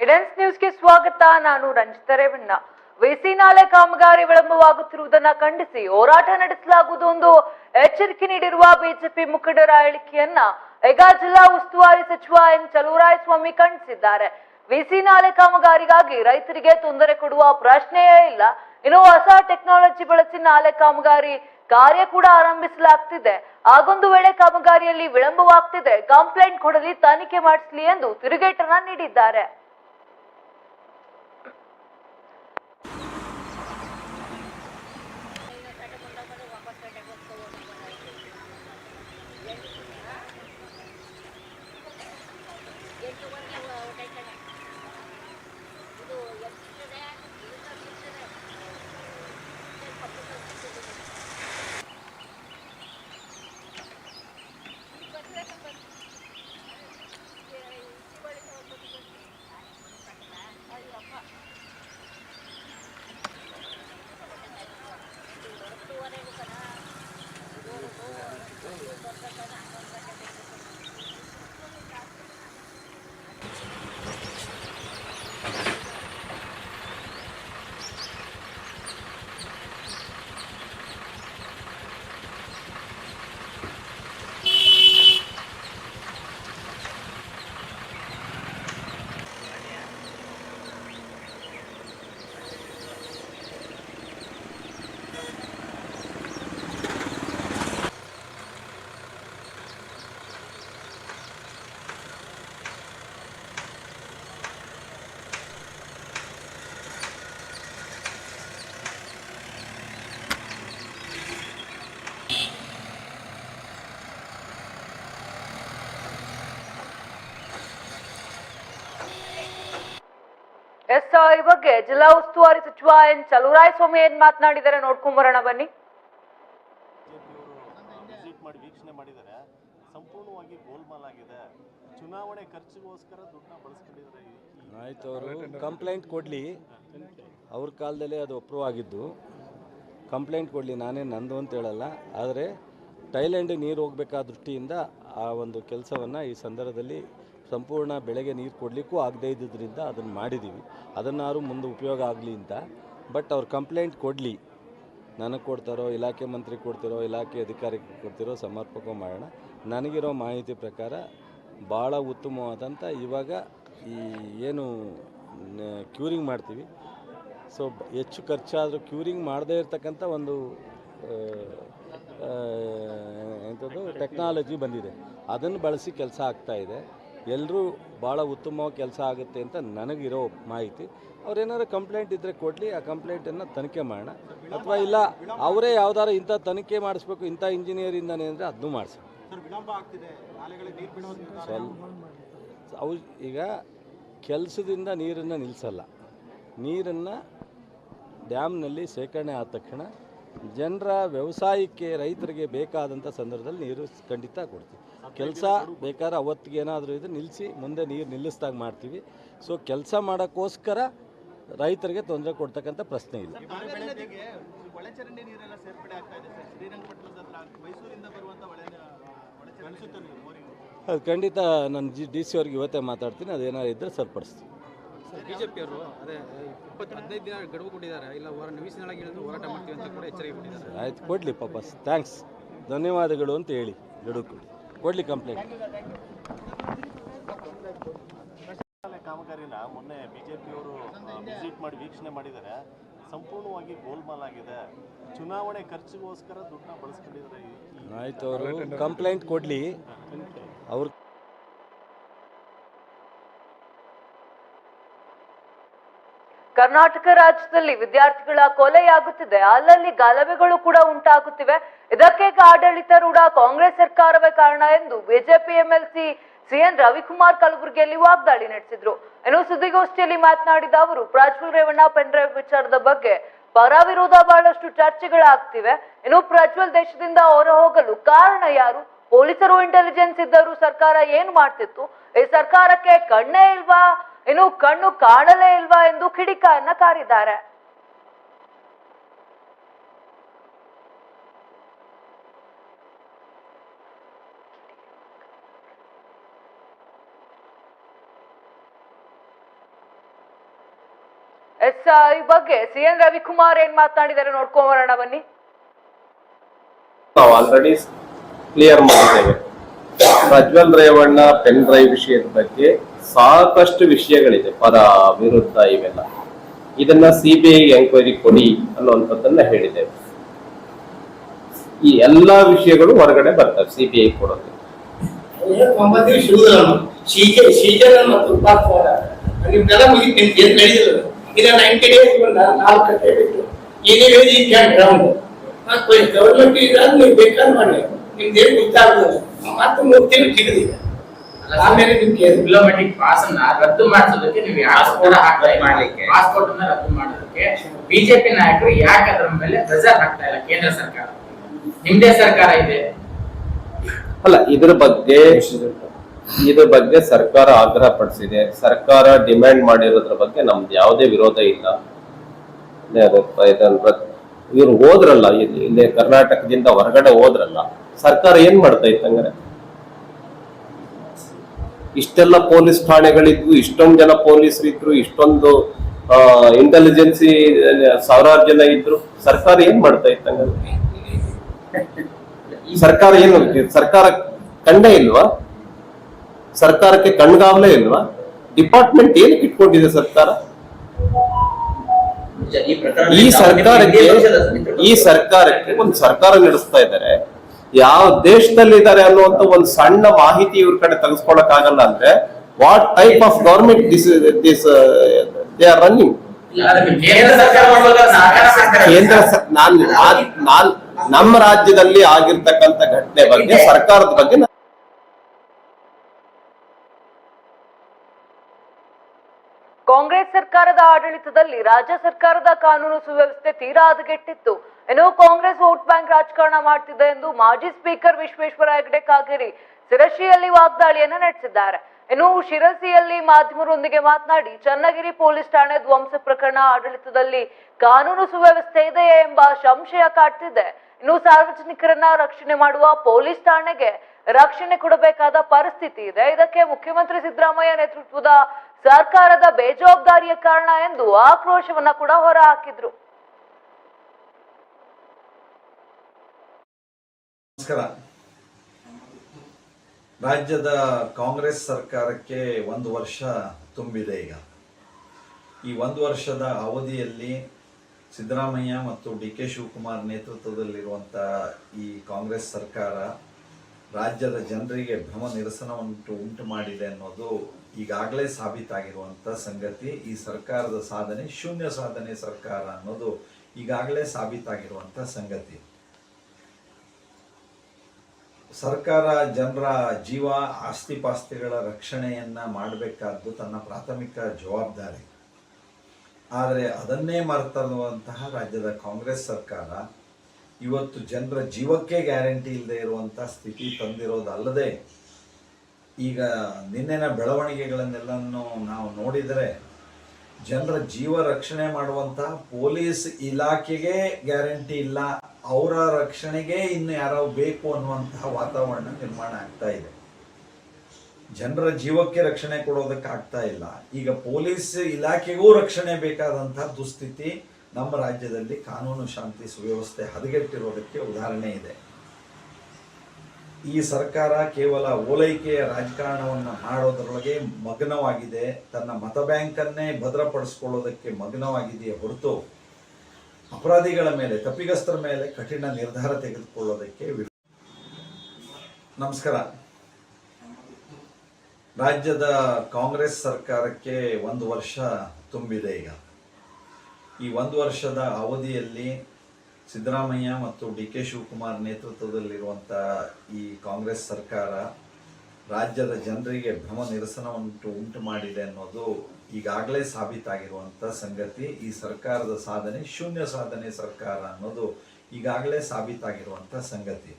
ಇಡೆನ್ಸ್ ನ್ಯೂಸ್ಗೆ ಸ್ವಾಗತ. ನಾನು ರಂಜಿತ ರೇವಣ್ಣ ವಿಸಿ ನಾಲೆ ಕಾಮಗಾರಿ ವಿಳಂಬವಾಗುತ್ತಿರುವುದನ್ನ ಖಂಡಿಸಿ ಹೋರಾಟ ನಡೆಸಲಾಗುವುದು ಎಂದು ಎಚ್ಚರಿಕೆ ನೀಡಿರುವ ಬಿಜೆಪಿ ಮುಖಂಡರ ಹೇಳಿಕೆಯನ್ನ ಈಗ ಜಿಲ್ಲಾ ಉಸ್ತುವಾರಿ ಸಚಿವ ಎನ್ ಚಲುವರಾಯಸ್ವಾಮಿ ಖಂಡಿಸಿದ್ದಾರೆ. ವಿಸಿ ನಾಲೆ ಕಾಮಗಾರಿಗಾಗಿ ರೈತರಿಗೆ ತೊಂದರೆ ಕೊಡುವ ಪ್ರಶ್ನೆಯೇ ಇಲ್ಲ. ಇನ್ನು ಹೊಸ ಟೆಕ್ನಾಲಜಿ ಬಳಸಿ ನಾಲೆ ಕಾಮಗಾರಿ ಕಾರ್ಯ ಕೂಡ ಆರಂಭಿಸಲಾಗ್ತಿದೆ. ಆಗೊಂದು ವೇಳೆ ಕಾಮಗಾರಿಯಲ್ಲಿ ವಿಳಂಬವಾಗ್ತಿದೆ, ಕಂಪ್ಲೇಂಟ್ ಕೊಡಲಿ, ತನಿಖೆ ಮಾಡಿಸಲಿ ಎಂದು ತಿರುಗೇಟನ್ನ ನೀಡಿದ್ದಾರೆ. ಈ ಬಗ್ಗೆ ಜಿಲ್ಲಾ ಉಸ್ತುವಾರಿ ಸಚಿವ ಎನ್ ಚಲುವರಾಯಸ್ವಾಮಿ ಏನ್ ಮಾತನಾಡಿದ್ದಾರೆ ನೋಡ್ಕೊಂಡ್ ಬರೋಣ ಬನ್ನಿ. ಆಯ್ತು ಮಾಡಿ ವೀಕ್ಷಣೆ ಮಾಡಿದ್ದಾರೆ. ಸಂಪೂರ್ಣವಾಗಿ ಗೋಲ್ಮಾಲ್ ಆಗಿದೆ ಚುನಾವಣೆ ಖರ್ಚಿಗೋಸ್ಕರ ದುಡ್ಡನ್ನ ಬಳಸ್ಕೊಂಡಿದ್ದಾರೆ ಈ ಅವರು ಕಂಪ್ಲೇಂಟ್ ಕೊಡಲಿ. ಅವ್ರ ಕಾಲದಲ್ಲೇ ಅದು ಅಪ್ರೂವ್ ಆಗಿದ್ದು ಕಂಪ್ಲೇಂಟ್ ಕೊಡಲಿ ನಾನೇ ನಂದು ಅಂತ ಹೇಳಲ್ಲ. ಆದರೆ ಥೈಲ್ಯಾಂಡಿಗೆ ನೀರು ಹೋಗಬೇಕಾದ ದೃಷ್ಟಿಯಿಂದ ಆ ಒಂದು ಕೆಲಸವನ್ನು ಈ ಸಂದರ್ಭದಲ್ಲಿ ಸಂಪೂರ್ಣ ಬೆಳೆಗೆ ನೀರು ಕೊಡಲಿಕ್ಕೂ ಆಗದೇ ಇದ್ದಿದ್ದರಿಂದ ಅದನ್ನು ಮಾಡಿದ್ದೀವಿ ಅದನ್ನಾರು ಮುಂದೆ ಉಪಯೋಗ ಆಗಲಿ ಅಂತ. ಬಟ್ ಅವ್ರು ಕಂಪ್ಲೇಂಟ್ ಕೊಡಲಿ. ನನಗೆ ಕೊಡ್ತಾರೋ, ಇಲಾಖೆ ಮಂತ್ರಿ ಕೊಡ್ತಿರೋ, ಇಲಾಖೆ ಅಧಿಕಾರಿಗೆ ಕೊಡ್ತಿರೋ ಸಮರ್ಪಕ ಮಾಡೋಣ. ನನಗಿರೋ ಮಾಹಿತಿ ಪ್ರಕಾರ ಭಾಳ ಉತ್ತಮವಾದಂಥ ಇವಾಗ ಈ ಏನು ಕ್ಯೂರಿಂಗ್ ಮಾಡ್ತೀವಿ. ಸೊ ಹೆಚ್ಚು ಖರ್ಚಾದರೂ ಕ್ಯೂರಿಂಗ್ ಮಾಡದೇ ಇರತಕ್ಕಂಥ ಒಂದು ಎಂಥದ್ದು ಟೆಕ್ನಾಲಜಿ ಬಂದಿದೆ. ಅದನ್ನು ಬಳಸಿ ಕೆಲಸ ಆಗ್ತಾಯಿದೆ ಎಲ್ಲರೂ ಭಾಳ ಉತ್ತಮವಾಗಿ ಕೆಲಸ ಆಗುತ್ತೆ ಅಂತ ನನಗಿರೋ ಮಾಹಿತಿ. ಅವ್ರೇನಾದ್ರು ಕಂಪ್ಲೇಂಟ್ ಇದ್ದರೆ ಕೊಡಲಿ ಆ ಕಂಪ್ಲೇಂಟನ್ನು ತನಿಖೆ ಮಾಡೋಣ. ಅಥವಾ ಇಲ್ಲ ಅವರೇ ಯಾವ್ದಾರು ಇಂಥ ತನಿಖೆ ಮಾಡಿಸ್ಬೇಕು ಇಂಥ ಇಂಜಿನಿಯರಿಂದನೇ ಅಂದರೆ ಅದನ್ನು ಮಾಡಿಸಿ. ಸ್ವಲ್ಪ ಅವು ಈಗ ಕೆಲಸದಿಂದ ನೀರನ್ನು ನಿಲ್ಲಿಸಲ್ಲ ನೀರನ್ನು ಡ್ಯಾಮ್ನಲ್ಲಿ ಶೇಖರಣೆ ಆದ ತಕ್ಷಣ ಜನರ ವ್ಯವಸಾಯಕ್ಕೆ ರೈತರಿಗೆ ಬೇಕಾದಂಥ ಸಂದರ್ಭದಲ್ಲಿ ನೀರು ಖಂಡಿತ ಕೊಡ್ತೀವಿ. ಕೆಲಸ ಬೇಕಾದ್ರೆ ಅವತ್ತಿಗೆ ಏನಾದರೂ ಇದು ನಿಲ್ಲಿಸಿ ಮುಂದೆ ನೀರು ನಿಲ್ಲಿಸ್ದಾಗ ಮಾಡ್ತೀವಿ. ಸೊ ಕೆಲಸ ಮಾಡೋಕ್ಕೋಸ್ಕರ ರೈತರಿಗೆ ತೊಂದರೆ ಕೊಡ್ತಕ್ಕಂಥ ಪ್ರಶ್ನೆ ಇಲ್ಲ. ಅದು ಖಂಡಿತ ನಾನು ಜಿ ಡಿ ಸಿ ಅವ್ರಿಗೆ ಇವತ್ತೇ ಮಾತಾಡ್ತೀನಿ. ಅದೇನಾದ್ರು ಇದ್ದರೆ ಸರಿಪಡಿಸ್ತೀನಿ. ಬಿಜೆಪಿಯವರು ಅದೇ ಇಪ್ಪತ್ತು ಹದಿನೈದು ದಿನ ಗಡುವು ಕೊಟ್ಟಿದ್ದಾರೆ ಇಲ್ಲ ವಾರ ನಿಮಿಷದೊಳಗೆ ಇಳಿದು ಹೋರಾಟ ಮಾಡ್ತೀವಿ ಅಂತ ಕೂಡ ಎಚ್ಚರಿಕೆ ಕೊಟ್ಟಿದ್ದಾರೆ. ಆಯ್ತು ಕೊಡಲಿ ಪಾಪ. ಥ್ಯಾಂಕ್ಸ್ ಧನ್ಯವಾದಗಳು ಅಂತ ಹೇಳಿ. ಗಡುವು ಕೊಡಿ. ಕೊಡಲಿ ಕಂಪ್ಲೇಂಟ್ ಕಾಮಗಾರಿನ ಮೊನ್ನೆ ಬಿಜೆಪಿಯವರು ವಿಸಿಟ್ ಮಾಡಿ ವೀಕ್ಷಣೆ ಮಾಡಿದ್ದಾರೆ. ಸಂಪೂರ್ಣವಾಗಿ ಗೋಲ್ಮಾಲ್ ಆಗಿದೆ ಚುನಾವಣೆ ಖರ್ಚಿಗೋಸ್ಕರ ದುಡ್ಡನ್ನ ಬಳಸ್ಕೊಂಡಿದ್ದಾರೆ ಆಯ್ತು ಅವರು. ಕಂಪ್ಲೇಂಟ್ ಕೊಡಲಿ. ಅವ್ರ ಕರ್ನಾಟಕ ರಾಜ್ಯದಲ್ಲಿ ವಿದ್ಯಾರ್ಥಿಗಳ ಕೊಲೆಯಾಗುತ್ತಿದೆ. ಅಲ್ಲಲ್ಲಿ ಗಲಭೆಗಳು ಕೂಡ ಉಂಟಾಗುತ್ತಿವೆ. ಇದಕ್ಕೆ ಆಡಳಿತಾರೂಢ ಕಾಂಗ್ರೆಸ್ ಸರ್ಕಾರವೇ ಕಾರಣ ಎಂದು ಬಿಜೆಪಿ ಎಂಎಲ್ಸಿ ಸಿಎನ್ ರವಿಕುಮಾರ್ ಕಲಬುರಗಿಯಲ್ಲಿ ವಾಗ್ದಾಳಿ ನಡೆಸಿದ್ರು. ಇನ್ನು ಸುದ್ದಿಗೋಷ್ಠಿಯಲ್ಲಿ ಮಾತನಾಡಿದ ಅವರು ಪ್ರಜ್ವಲ್ ರೇವಣ್ಣ ಪೆನ್ಡ್ರೈವ್ ವಿಚಾರದ ಬಗ್ಗೆ ಪರ ವಿರೋಧ ಬಹಳಷ್ಟು ಚರ್ಚೆಗಳಾಗ್ತಿವೆ. ಇನ್ನು ಪ್ರಜ್ವಲ್ ದೇಶದಿಂದ ಹೊರ ಹೋಗಲು ಕಾರಣ ಯಾರು? ಪೊಲೀಸರು ಇಂಟೆಲಿಜೆನ್ಸ್ ಇದ್ದರು ಸರ್ಕಾರ ಏನ್ ಮಾಡ್ತಿತ್ತು? ಈ ಸರ್ಕಾರಕ್ಕೆ ಕಣ್ಣೇ ಇಲ್ವಾ? ಇನ್ನು ಕಣ್ಣು ಕಾಣಲೇ ಇಲ್ವಾ ಎಂದು ಕಿಡಿಕಾಯನ್ನ ಕಾರಿದ್ದಾರೆ. ಎಸ್ ಈ ಬಗ್ಗೆ ಸಿ ಎನ್ ರವಿಕುಮಾರ್ ಏನ್ ಮಾತನಾಡಿದ್ದಾರೆ ನೋಡ್ಕೊಂಡ್ ಬರೋಣ ಬನ್ನಿ. ನಾವು ಆಲ್ರೆಡಿ ಕ್ಲಿಯರ್ ಮಾಡಿದ್ದೇವೆ. ಪ್ರಜ್ವಲ್ ರೇವಣ್ಣ, ಪೆನ್ ಡ್ರೈವ್ ವಿಷಯದ ಬಗ್ಗೆ ಸಾಕಷ್ಟು ವಿಷಯಗಳಿದೆ ಪರ ವಿರುದ್ಧ ಇವೆಲ್ಲ. ಇದನ್ನ ಸಿಬಿಐ ಎಂಕ್ವೈರಿ ಕೊಡಿ ಅನ್ನುವಂಥದ್ದನ್ನ ಹೇಳಿದೆ ಈ ಎಲ್ಲಾ ವಿಷಯಗಳು ಹೊರಗಡೆ ಬರ್ತವೆ ಸಿಬಿಐ ಕೊಡೋದು. ಗವರ್ಮೆಂಟ್ ಇದ್ರೆ ನೀವು ಬೇಕಾದ್ರೆ ಮಾಡಿ. ನಿಮ್ದೇನು ಗೊತ್ತಾಗೋದಿಲ್ಲ ಮತ್ತೆ ಮೂರು ತಿಂಗಳು ಆಮೇಲೆ ನಿಮ್ಗೆ ಡಿಪ್ಲೊಮ್ಯಾಟಿಕ್ ಪಾಸ್ ಅನ್ನ ರದ್ದು ಮಾಡಿಸೋದಕ್ಕೆ ನೀವು ಪಾಸ್ಪೋರ್ಟ್ ಹಾಕ್ತಾ ಮಾಡ್ಲಿಕ್ಕೆ ಪಾಸ್ಪೋರ್ಟ್ ಅನ್ನ ರದ್ದು ಮಾಡೋದಕ್ಕೆ ಬಿಜೆಪಿ ನಾಯಕರು ಯಾಕೆ ಅದರ ಮೇಲೆ ಪ್ರೆಸರ್ ಹಾಕ್ತಾ ಇಲ್ಲ ಕೇಂದ್ರ ಸರ್ಕಾರ ನಿಮ್ದೇ ಸರ್ಕಾರ ಇದೆ ಅಲ್ಲ ಇದ್ರ ಬಗ್ಗೆ ಇದ್ರ ಬಗ್ಗೆ ಸರ್ಕಾರ ಆಗ್ರಹ ಪಡಿಸಿದೆ ಸರ್ಕಾರ ಡಿಮ್ಯಾಂಡ್ ಮಾಡಿರೋದ್ರ ಬಗ್ಗೆ ನಮ್ದು ಯಾವುದೇ ವಿರೋಧ ಇಲ್ಲ ಇವ್ರು ಹೋದ್ರಲ್ಲ ಇಲ್ಲಿ ಕರ್ನಾಟಕದಿಂದ ಹೊರಗಡೆ ಹೋದ್ರಲ್ಲ, ಸರ್ಕಾರ ಏನ್ ಮಾಡ್ತಾ ಇತ್ತಂಗ್ರೆ ಇಷ್ಟೆಲ್ಲ ಪೊಲೀಸ್ ಠಾಣೆಗಳಿದ್ವು, ಇಷ್ಟೊಂದು ಜನ ಪೊಲೀಸರು ಇದ್ರು, ಇಷ್ಟೊಂದು ಇಂಟೆಲಿಜೆನ್ಸಿ ಸಾವಿರಾರು ಜನ ಇದ್ರು. ಸರ್ಕಾರ ಏನ್ ಮಾಡ್ತಾ ಇತ್ತು ಹಂಗಾರೆ? ಸರ್ಕಾರ ಏನು, ಸರ್ಕಾರ ಕಂಡೇ ಇಲ್ವಾ? ಸರ್ಕಾರಕ್ಕೆ ಕಣ್ಗಾವಲೇ ಇಲ್ವಾ? ಡಿಪಾರ್ಟ್ಮೆಂಟ್ ಏನಕ್ಕೆ ಇಟ್ಕೊಂಡಿದೆ ಸರ್ಕಾರ? ಈ ಸರ್ಕಾರಕ್ಕೆ ಈ ಸರ್ಕಾರಕ್ಕೆ ಒಂದು ಸರ್ಕಾರ ನಡೆಸ್ತಾ ಇದ್ದಾರೆ. ಯಾವ ದೇಶದಲ್ಲಿ ಇದ್ದಾರೆ ಅನ್ನುವಂತ ಒಂದು ಸಣ್ಣ ಮಾಹಿತಿ ಇವ್ರ ಕಡೆ ತೆಗೆಸ್ಕೊಳಕ್ ಆಗಲ್ಲ ಅಂದ್ರೆ what type of government this this they are running ಕೇಂದ್ರ ನಾನ್- ನಾನ್ ನಮ್ಮ ರಾಜ್ಯದಲ್ಲಿ ಆಗಿರ್ತಕ್ಕಂಥ ಘಟನೆ ಬಗ್ಗೆ ಸರ್ಕಾರದ ಬಗ್ಗೆ ಕಾಂಗ್ರೆಸ್ ಸರ್ಕಾರದ ಆಡಳಿತದಲ್ಲಿ ರಾಜ್ಯ ಸರ್ಕಾರದ ಕಾನೂನು ಸುವ್ಯವಸ್ಥೆ ತೀರಾ ಹದಗೆಟ್ಟಿತ್ತು. ಇನ್ನು ಕಾಂಗ್ರೆಸ್ ವೋಟ್ ಬ್ಯಾಂಕ್ ರಾಜಕಾರಣ ಮಾಡ್ತಿದೆ ಎಂದು ಮಾಜಿ ಸ್ಪೀಕರ್ ವಿಶ್ವೇಶ್ವರ ಹೆಗಡೆ ಕಾಗೇರಿ ಶಿರಸಿಯಲ್ಲಿ ವಾಗ್ದಾಳಿಯನ್ನ ನಡೆಸಿದ್ದಾರೆ. ಇನ್ನು ಶಿರಸಿಯಲ್ಲಿ ಮಾಧ್ಯಮರೊಂದಿಗೆ ಮಾತನಾಡಿ, ಚನ್ನಗಿರಿ ಪೊಲೀಸ್ ಠಾಣೆ ಧ್ವಂಸ ಪ್ರಕರಣ ಆಡಳಿತದಲ್ಲಿ ಕಾನೂನು ಸುವ್ಯವಸ್ಥೆ ಇದೆಯೇ ಎಂಬ ಸಂಶಯ ಕಾಡ್ತಿದೆ. ಇನ್ನು ಸಾರ್ವಜನಿಕರನ್ನ ರಕ್ಷಣೆ ಮಾಡುವ ಪೊಲೀಸ್ ಠಾಣೆಗೆ ರಕ್ಷಣೆ ಕೊಡಬೇಕಾದ ಪರಿಸ್ಥಿತಿ ಇದೆ. ಇದಕ್ಕೆ ಮುಖ್ಯಮಂತ್ರಿ ಸಿದ್ದರಾಮಯ್ಯ ನೇತೃತ್ವದ ಸರ್ಕಾರದ ಬೇಜವಾಬ್ದಾರಿಯ ಕಾರಣ ಎಂದು ಆಕ್ರೋಶವನ್ನ ಕೂಡ ಹೊರಹಾಕಿದ್ರು. ನಮಸ್ಕಾರ. ರಾಜ್ಯದ ಕಾಂಗ್ರೆಸ್ ಸರ್ಕಾರಕ್ಕೆ ಒಂದು ವರ್ಷ ತುಂಬಿದೆ ಈಗ. ಈ ಒಂದು ವರ್ಷದ ಅವಧಿಯಲ್ಲಿ ಸಿದ್ದರಾಮಯ್ಯ ಮತ್ತು ಡಿ ಕೆ ಶಿವಕುಮಾರ್ ನೇತೃತ್ವದಲ್ಲಿರುವಂಥ ಈ ಕಾಂಗ್ರೆಸ್ ಸರ್ಕಾರ ರಾಜ್ಯದ ಜನರಿಗೆ ಭ್ರಮ ನಿರಸನ ಉಂಟು ಮಾಡಿದೆ ಅನ್ನೋದು ಈಗಾಗಲೇ ಸಾಬೀತಾಗಿರುವಂಥ ಸಂಗತಿ. ಈ ಸರ್ಕಾರದ ಸಾಧನೆ ಶೂನ್ಯ ಸಾಧನೆ ಸರ್ಕಾರ ಅನ್ನೋದು ಈಗಾಗಲೇ ಸಾಬೀತಾಗಿರುವಂಥ ಸಂಗತಿ. ಸರ್ಕಾರ ಜನರ ಜೀವ ಆಸ್ತಿ ಪಾಸ್ತಿಗಳ ರಕ್ಷಣೆಯನ್ನ ಮಾಡಬೇಕಾದ್ದು ತನ್ನ ಪ್ರಾಥಮಿಕ ಜವಾಬ್ದಾರಿ. ಆದರೆ ಅದನ್ನೇ ಮರೆತಿರುವಂತಹ ರಾಜ್ಯದ ಕಾಂಗ್ರೆಸ್ ಸರ್ಕಾರ ಇವತ್ತು ಜನರ ಜೀವಕ್ಕೆ ಗ್ಯಾರಂಟಿ ಇಲ್ಲದೆ ಇರುವಂಥ ಸ್ಥಿತಿ ತಂದಿರೋದಲ್ಲದೆ ಈಗ ನಿನ್ನೆನ ಬೆಳವಣಿಗೆಗಳನ್ನೆಲ್ಲನೂ ನಾವು ನೋಡಿದರೆ ಜನರ ಜೀವ ರಕ್ಷಣೆ ಮಾಡುವಂಥ ಪೊಲೀಸ್ ಇಲಾಖೆಗೆ ಗ್ಯಾರಂಟಿ ಇಲ್ಲ, ಅವರ ರಕ್ಷಣೆಗೆ ಇನ್ನು ಯಾರೋ ಬೇಕು ಅನ್ನುವಂತಹ ವಾತಾವರಣ ನಿರ್ಮಾಣ ಆಗ್ತಾ ಇದೆ. ಜನರ ಜೀವಕ್ಕೆ ರಕ್ಷಣೆ ಕೊಡೋದಕ್ಕೆ ಆಗ್ತಾ ಇಲ್ಲ. ಈಗ ಪೊಲೀಸ್ ಇಲಾಖೆಗೂ ರಕ್ಷಣೆ ಬೇಕಾದಂತಹ ದುಸ್ಥಿತಿ ನಮ್ಮ ರಾಜ್ಯದಲ್ಲಿ ಕಾನೂನು ಶಾಂತಿ ಸುವ್ಯವಸ್ಥೆ ಹದಗೆಟ್ಟಿರೋದಕ್ಕೆ ಉದಾಹರಣೆ ಇದೆ. ಈ ಸರ್ಕಾರ ಕೇವಲ ಓಲೈಕೆಯ ರಾಜಕಾರಣವನ್ನು ಮಾಡೋದರೊಳಗೆ ಮಗ್ನವಾಗಿದೆ. ತನ್ನ ಮತ ಬ್ಯಾಂಕನ್ನೇ ಭದ್ರಪಡಿಸ್ಕೊಳ್ಳೋದಕ್ಕೆ ಮಗ್ನವಾಗಿದೆಯೇ ಹೊರತು ಅಪರಾಧಿಗಳ ಮೇಲೆ, ತಪ್ಪಿಗಸ್ತರ ಮೇಲೆ ಕಠಿಣ ನಿರ್ಧಾರ ತೆಗೆದುಕೊಳ್ಳೋದಕ್ಕೆ ನಮಸ್ಕಾರ. ರಾಜ್ಯದ ಕಾಂಗ್ರೆಸ್ ಸರ್ಕಾರಕ್ಕೆ ಒಂದು ವರ್ಷ ತುಂಬಿದೆ ಈಗ. ಈ ಒಂದು ವರ್ಷದ ಅವಧಿಯಲ್ಲಿ ಸಿದ್ದರಾಮಯ್ಯ ಮತ್ತು ಡಿ ಕೆ ಶಿವಕುಮಾರ್ ನೇತೃತ್ವದಲ್ಲಿರುವಂಥ ಈ ಕಾಂಗ್ರೆಸ್ ಸರ್ಕಾರ ರಾಜ್ಯದ ಜನರಿಗೆ ಭ್ರಮ ನಿರಸನವನ್ನು ಉಂಟು ಮಾಡಿದೆ ಅನ್ನೋದು ಈಗಾಗಲೇ ಸಾಬೀತಾಗಿರುವಂಥ ಸಂಗತಿ. ಈ ಸರ್ಕಾರದ ಸಾಧನೆ ಶೂನ್ಯ ಸಾಧನೆ ಸರ್ಕಾರ ಅನ್ನೋದು ಈಗಾಗಲೇ ಸಾಬೀತಾಗಿರುವಂಥ ಸಂಗತಿ.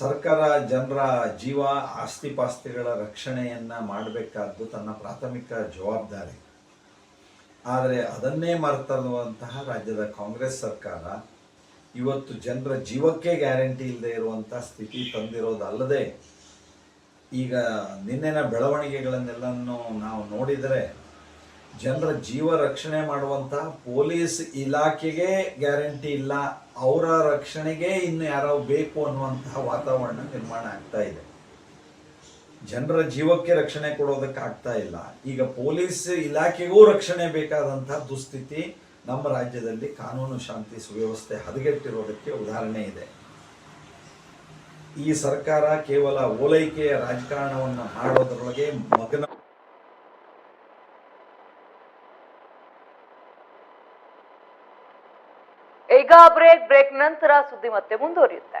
ಸರ್ಕಾರ ಜನರ ಜೀವ ಆಸ್ತಿ ಪಾಸ್ತಿಗಳ ರಕ್ಷಣೆಯನ್ನ ಮಾಡಬೇಕಾದ್ದು ತನ್ನ ಪ್ರಾಥಮಿಕ ಜವಾಬ್ದಾರಿ. ಆದರೆ ಅದನ್ನೇ ಮರೆತಿರುವಂತಹ ರಾಜ್ಯದ ಕಾಂಗ್ರೆಸ್ ಸರ್ಕಾರ ಇವತ್ತು ಜನರ ಜೀವಕ್ಕೆ ಗ್ಯಾರಂಟಿ ಇಲ್ಲದೆ ಇರುವಂಥ ಸ್ಥಿತಿ ತಂದಿರೋದಲ್ಲದೆ ಈಗ ನಿನ್ನೆನ ಬೆಳವಣಿಗೆಗಳನ್ನೆಲ್ಲನೂ ನಾವು ನೋಡಿದರೆ ಜನರ ಜೀವ ರಕ್ಷಣೆ ಮಾಡುವಂತಹ ಪೊಲೀಸ್ ಇಲಾಖೆಗೆ ಗ್ಯಾರಂಟಿ ಇಲ್ಲ, ಅವರ ರಕ್ಷಣೆಗೆ ಇನ್ನು ಯಾರೋ ಬೇಕು ಅನ್ನುವಂತಹ ವಾತಾವರಣ ನಿರ್ಮಾಣ ಆಗ್ತಾ ಇದೆ. ಜನರ ಜೀವಕ್ಕೆ ರಕ್ಷಣೆ ಕೊಡೋದಕ್ಕೆ ಆಗ್ತಾ ಇಲ್ಲ. ಈಗ ಪೊಲೀಸ್ ಇಲಾಖೆಗೂ ರಕ್ಷಣೆ ಬೇಕಾದಂತಹ ದುಸ್ಥಿತಿ ನಮ್ಮ ರಾಜ್ಯದಲ್ಲಿ ಕಾನೂನು ಶಾಂತಿ ಸುವ್ಯವಸ್ಥೆ ಹದಗೆಟ್ಟಿರೋದಕ್ಕೆ ಉದಾಹರಣೆ ಇದೆ. ಈ ಸರ್ಕಾರ ಕೇವಲ ಓಲೈಕೆಯ ರಾಜಕಾರಣವನ್ನು ಮಾಡೋದರೊಳಗೆ ಮಗನ ಈಗ ಬ್ರೇಕ್ ಬ್ರೇಕ್ ನಂತರ ಸುದ್ದಿ ಮತ್ತೆ ಮುಂದುವರಿಯುತ್ತೆ.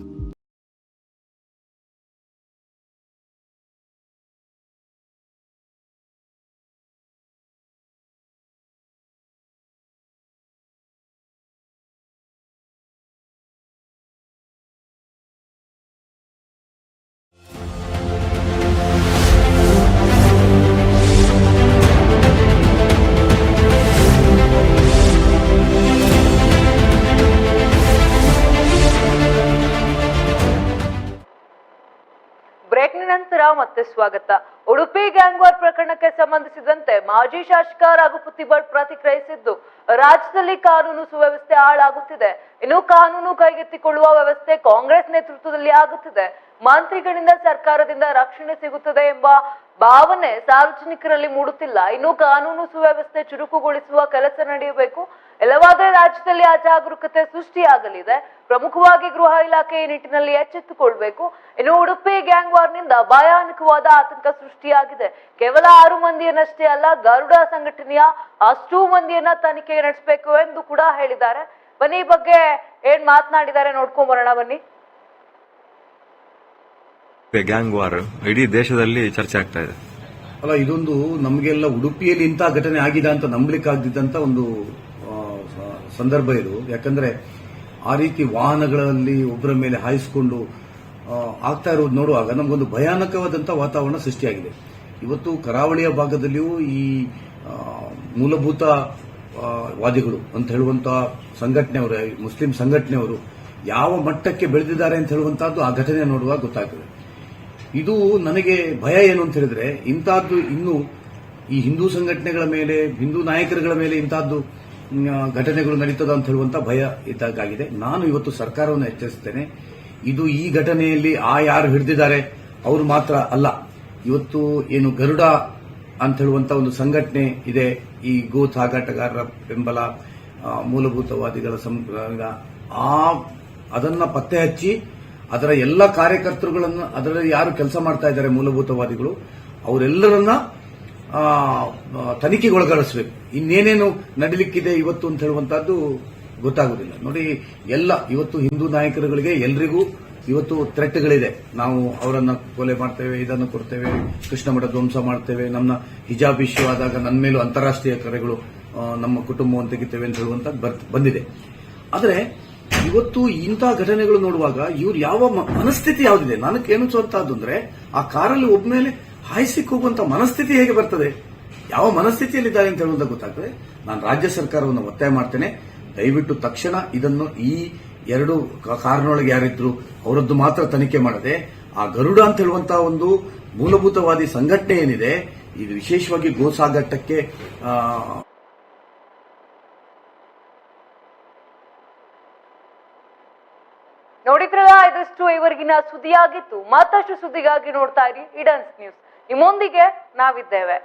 ಬ್ರೇಕ್ನ ಮತ್ತೆ ಸ್ವಾಗತ. ಉಡುಪಿ ಗ್ಯಾಂಗ್ವಾರ್ ಪ್ರಕರಣಕ್ಕೆ ಸಂಬಂಧಿಸಿದಂತೆ ಮಾಜಿ ಶಾಸಕ ರಘುಪತಿ ಭಟ್ ಪ್ರತಿಕ್ರಿಯಿಸಿದ್ದು, ರಾಜ್ಯದಲ್ಲಿ ಕಾನೂನು ಸುವ್ಯವಸ್ಥೆ ಹಾಳಾಗುತ್ತಿದೆ. ಇನ್ನು ಕಾನೂನು ಕೈಗೆತ್ತಿಕೊಳ್ಳುವ ವ್ಯವಸ್ಥೆ ಕಾಂಗ್ರೆಸ್ ನೇತೃತ್ವದಲ್ಲಿ ಆಗುತ್ತಿದೆ. ಮಂತ್ರಿಗಳಿಂದ ಸರ್ಕಾರದಿಂದ ರಕ್ಷಣೆ ಸಿಗುತ್ತದೆ ಎಂಬ ಭಾವನೆ ಸಾರ್ವಜನಿಕರಲ್ಲಿ ಮೂಡುತ್ತಿಲ್ಲ. ಇನ್ನು ಕಾನೂನು ಸುವ್ಯವಸ್ಥೆ ಚುರುಕುಗೊಳಿಸುವ ಕೆಲಸ ನಡೆಯಬೇಕು. ಇಲ್ಲವಾದರೆ ರಾಜ್ಯದಲ್ಲಿ ಆ ಜಾಗರೂಕತೆ ಸೃಷ್ಟಿಯಾಗಲಿದೆ. ಪ್ರಮುಖವಾಗಿ ಗೃಹ ಇಲಾಖೆ ಈ ನಿಟ್ಟಿನಲ್ಲಿ ಎಚ್ಚೆತ್ತುಕೊಳ್ಬೇಕು. ಇನ್ನು ಉಡುಪಿ ಗ್ಯಾಂಗ್ ವಾರ್ನಿಂದ ಭಯಾನಕವಾದ ಆತಂಕ ಸೃಷ್ಟಿಯಾಗಿದೆ. ಕೇವಲ ಆರು ಮಂದಿಯನ್ನಷ್ಟೇ ಅಲ್ಲ ಗರುಡ ಸಂಘಟನೆಯ ಅಷ್ಟೂ ಮಂದಿಯನ್ನ ತನಿಖೆ ನಡೆಸಬೇಕು ಎಂದು ಕೂಡ ಹೇಳಿದ್ದಾರೆ. ಬನ್ನಿ ಈ ಬಗ್ಗೆ ಏನ್ ಮಾತನಾಡಿದ್ದಾರೆ ನೋಡ್ಕೊಂಡ್ ಬರೋಣ ಬನ್ನಿ. ಗ್ಯಾಂಗ್ ವಾರ್ ಇಡೀ ದೇಶದಲ್ಲಿ ಚರ್ಚೆ ಆಗ್ತಾ ಇದೆ. ಅಲ್ಲ ಇದೊಂದು ನಮಗೆಲ್ಲ ಉಡುಪಿಯಲ್ಲಿ ಇಂಥ ಘಟನೆ ಆಗಿದೆ ಅಂತ ನಂಬಲಿಕ್ಕಾಗದಿದ್ದಂತ ಒಂದು ಆ, ಸ- ಸಂದರ್ಭ ಇದು. ಯಾಕಂದ್ರೆ ಆ ರೀತಿ ವಾಹನಗಳಲ್ಲಿ ಒಬ್ಬರ ಮೇಲೆ ಹಾಯಿಸಿಕೊಂಡು ಆಗ್ತಾ ಇರೋದು ನೋಡುವಾಗ ನಮಗೊಂದು ಭಯಾನಕವಾದಂಥ ವಾತಾವರಣ ಸೃಷ್ಟಿಯಾಗಿದೆ. ಇವತ್ತು ಕರಾವಳಿಯ ಭಾಗದಲ್ಲಿಯೂ ಈ ಮೂಲಭೂತ ವಾದಿಗಳು ಅಂತ ಹೇಳುವಂತ ಸಂಘಟನೆಯವರು, ಮುಸ್ಲಿಂ ಸಂಘಟನೆಯವರು ಯಾವ ಮಟ್ಟಕ್ಕೆ ಬೆಳೆದಿದ್ದಾರೆ ಅಂತ ಹೇಳುವಂತಹದ್ದು ಆ ಘಟನೆ ನೋಡುವಾಗ ಗೊತ್ತಾಗ್ತದೆ. ಇದು ನನಗೆ ಭಯ ಏನು ಅಂತ ಹೇಳಿದ್ರೆ ಇಂತಹದ್ದು ಇನ್ನು ಈ ಹಿಂದೂ ಸಂಘಟನೆಗಳ ಮೇಲೆ, ಹಿಂದೂ ನಾಯಕರುಗಳ ಮೇಲೆ ಇಂತಹದ್ದು ಘಟನೆಗಳು ನಡೀತದ ಅಂತ ಹೇಳುವಂತ ಭಯ ಇದ್ದಾಗಿದೆ ನಾನು ಇವತ್ತು ಸರ್ಕಾರವನ್ನು ಎಚ್ಚರಿಸುತ್ತೇನೆ ಇದು ಈ ಘಟನೆಯಲ್ಲಿ ಆ ಯಾರು ಹಿಡಿದಿದ್ದಾರೆ ಅವರು ಮಾತ್ರ ಅಲ್ಲ. ಇವತ್ತು ಏನು ಗರುಡ ಅಂತ ಹೇಳುವಂತ ಒಂದು ಸಂಘಟನೆ ಇದೆ. ಈ ಗೋ ಸಾಗಾಟಗಾರರ ಬೆಂಬಲ ಮೂಲಭೂತವಾದಿಗಳ ಸಂಘ, ಆ, ಅದನ್ನ ಪತ್ತೆ ಹಚ್ಚಿ ಅದರ ಎಲ್ಲ ಕಾರ್ಯಕರ್ತರುಗಳನ್ನು, ಅದರಲ್ಲಿ ಯಾರು ಕೆಲಸ ಮಾಡ್ತಾ ಇದ್ದಾರೆ ಮೂಲಭೂತವಾದಿಗಳು, ಅವರೆಲ್ಲರನ್ನ ತನಿಖೆಗೊಳಪಡಿಸಬೇಕು ಇನ್ನೇನೇನು ನಡಿಲಿಕ್ಕಿದೆ ಇವತ್ತು ಅಂತ ಹೇಳುವಂತಹದ್ದು ಗೊತ್ತಾಗುದಿಲ್ಲ. ನೋಡಿ, ಎಲ್ಲ ಇವತ್ತು ಹಿಂದೂ ನಾಯಕರುಗಳಿಗೆ ಎಲ್ರಿಗೂ ಇವತ್ತು ಥ್ರೆಟ್ಗಳಿದೆ ನಾವು ಅವರನ್ನ ಕೊಲೆ ಮಾಡ್ತೇವೆ, ಇದನ್ನು ಕೊಡ್ತೇವೆ ಕೃಷ್ಣ ಮಠ ಧ್ವಂಸ ಮಾಡ್ತೇವೆ ನಮ್ಮ ಹಿಜಾಬ್ ಇಶ್ಯೂ ಆದಾಗ ನನ್ನ ಮೇಲೂ ಅಂತಾರಾಷ್ಟ್ರೀಯ ಕರೆಗಳು ನಮ್ಮ ಕುಟುಂಬವನ್ನು ತೆಗಿತೇವೆ ಅಂತ ಹೇಳುವಂತ ಬಂದಿದೆ. ಆದರೆ, ಇವತ್ತು ಇಂಥ ಘಟನೆಗಳು ನೋಡುವಾಗ ಇವ್ರು ಯಾವ ಮನಸ್ಥಿತಿ ಯಾವುದಿದೆ? ನನಗೆ ಕೇಳಿಸುವಂತಹದ್ದು ಅಂದ್ರೆ, ಆ ಕಾರಲ್ಲಿ ಒಬ್ಮೇಲೆ ಹಾಯಿಸಿಕ್ ಕೂಗುವಂತ ಮನಸ್ಥಿತಿ ಹೇಗೆ ಬರ್ತದೆ? ಯಾವ ಮನಸ್ಥಿತಿಯಲ್ಲಿದ್ದಾರೆ ಅಂತ ಹೇಳುವಂತ ಗೊತ್ತಾಗ್ತದೆ. ನಾನು ರಾಜ್ಯ ಸರ್ಕಾರವನ್ನು ಒತ್ತಾಯ ಮಾಡ್ತೇನೆ. ದಯವಿಟ್ಟು ತಕ್ಷಣ ಇದನ್ನು ಈ ಎರಡು ಕಾರಣೊಳಗೆ ಯಾರಿದ್ರು ಅವರದ್ದು ಮಾತ್ರ ತನಿಖೆ ಮಾಡದೆ, ಆ ಗರುಡ ಅಂತ ಹೇಳುವಂತಹ ಒಂದು ಮೂಲಭೂತವಾದಿ ಸಂಘಟನೆ ಏನಿದೆ, ಇದು ವಿಶೇಷವಾಗಿ ಗೋಸಾಗಟ್ಟಕ್ಕೆ ನೋಡಿದ್ರಲ್ಲ, ಇದಷ್ಟು ಇವರಿಗಿನ ಸುದ್ದಿಯಾಗಿತ್ತು. ಮತ್ತಷ್ಟು ಸುದ್ದಿಗಾಗಿ ನೋಡ್ತಾ ಇರಿ, ಇಡನ್ಸ್ ನ್ಯೂಸ್. ನಿಮ್ಮೊಂದಿಗೆ ನಾವಿದ್ದೇವೆ.